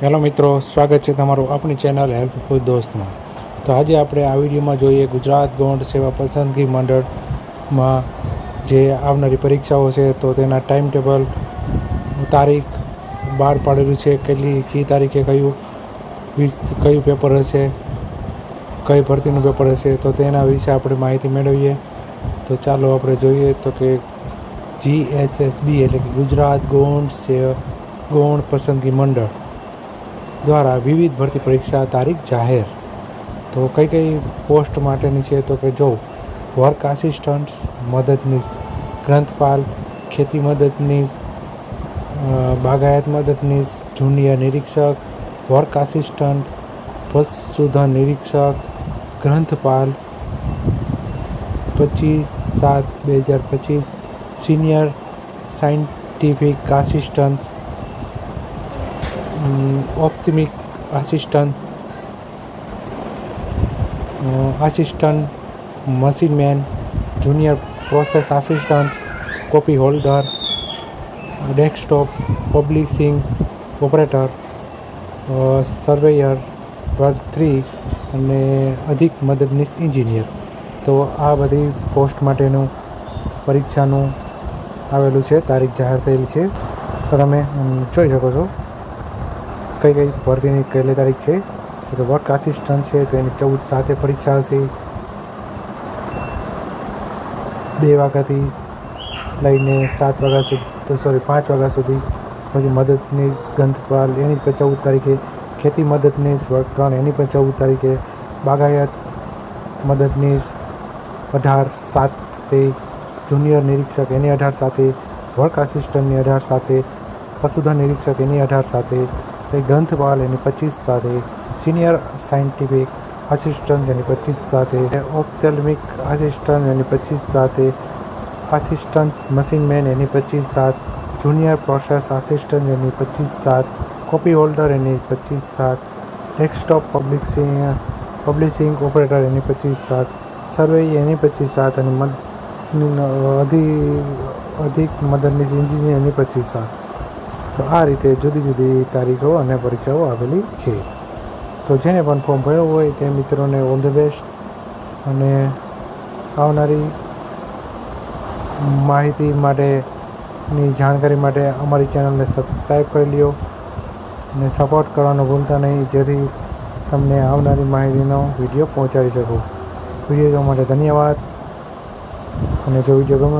Hello મિત્રો, સ્વાગત છે તમારું આપણી ચેનલ હેલ્પફુલ દોસ્તમાં. તો આજે આપણે આ વિડીયોમાં જોઈએ ગુજરાત ગૌણ સેવા પસંદગી મંડળમાં જે આવનારી પરીક્ષાઓ છે, તો તેના ટાઈમ ટેબલ તારીખ બહાર પાડેલું છે, કેટલી કઈ તારીખે કયું વીસ, કયું પેપર હશે, કઈ ભરતીનું પેપર હશે, તો તેના વિશે આપણે માહિતી મેળવીએ. તો ચાલો આપણે જોઈએ તો કે જીએસએસબી એટલે કે ગુજરાત ગૌણ સેવા, ગૌણ પસંદગી મંડળ દ્વારા વિવિધ ભરતી પરીક્ષા તારીખ જાહેર. તો કઈ કઈ પોસ્ટ માટેની છે તો કે જો વર્ક આસિસ્ટન્ટ્સ મદદનીશ, ગ્રંથપાલ, ખેતી મદદનીશ બાગાયત મદદનીશ, જુનિયર નિરીક્ષક, વર્ક આસિસ્ટન્ટ, પશુધન નિરીક્ષક, ગ્રંથપાલ, પચીસ સાત બે હજાર પચીસ, senior scientific assistant ઓપ્ટિમિક assistant assistant machine man junior process assistant copy holder desktop publishing operator surveyor વર્ગ થ્રી અને અધિક મદદનીશ એન્જિનિયર તો આ બધી પોસ્ટ માટેનું પરીક્ષાનું આવેલું છે, તારીખ જાહેર થયેલી છે. તો તમે જોઈ શકો છો. કઈ કઈ ભરતીની કેટલી તારીખ છે? તો કે વર્ક આસિસ્ટન્ટ છે, તો એની ચૌદ સાથે પરીક્ષા હશે. બે વાગ્યાથી લઈને સાત વાગ્યા સુધી સોરી પાંચ વાગ્યા સુધી. પછી મદદની ગ્રંથપાલ એની પણ ચૌદ તારીખે. ખેતી મદદનીશ વર્ગ ત્રણ, એની પણ ચૌદ તારીખે. બાગાયત મદદનીશ અઢાર સાથે. જુનિયર નિરીક્ષક એની અઢાર સાથે. વર્ક આસિસ્ટન્ટની અઢાર સાથે. પશુધન નિરીક્ષક એની અઢાર સાથે. પછી ગ્રંથપાલ એની પચીસ સાથે સિનિયર સાયન્ટિફિક આસિસ્ટન્ટ એની પચીસ સાથે ઓપ્થેલ્મિક આસિસ્ટન્ટ એની પચીસ સાથે આસિસ્ટન્ટ મશીનમેન એની પચીસ સાત જુનિયર પ્રોસેસ આસિસ્ટન્ટ એની પચીસ સાત કોપી હોલ્ડર એની પચીસ સાત ડેસ્કટોપ પબ્લિશિંગ પબ્લિશિંગ ઓપરેટર એની પચીસ સાત સર્વે એની પચીસ સાત અને મદ અધિ અધિક મદદનીશ એની પચીસ સાત તો આ રીતે જુદી જુદી તારીખો અને પરીક્ષાઓ આવેલી છે. તો જેને પણ ફોર્મ ભર્યું હોય તે મિત્રોને ઓલ ધ બેસ્ટ અને આવનારી માહિતી માટેની જાણકારી માટે અમારી ચેનલને સબસ્ક્રાઈબ કરી લ્યો. અને સપોર્ટ કરવાનું ભૂલતા નહીં, જેથી તમને આવનારી માહિતીનો વીડિયો પહોંચાડી શકું. વીડિયો જોવા માટે ધન્યવાદ. અને જો વીડિયો ગમે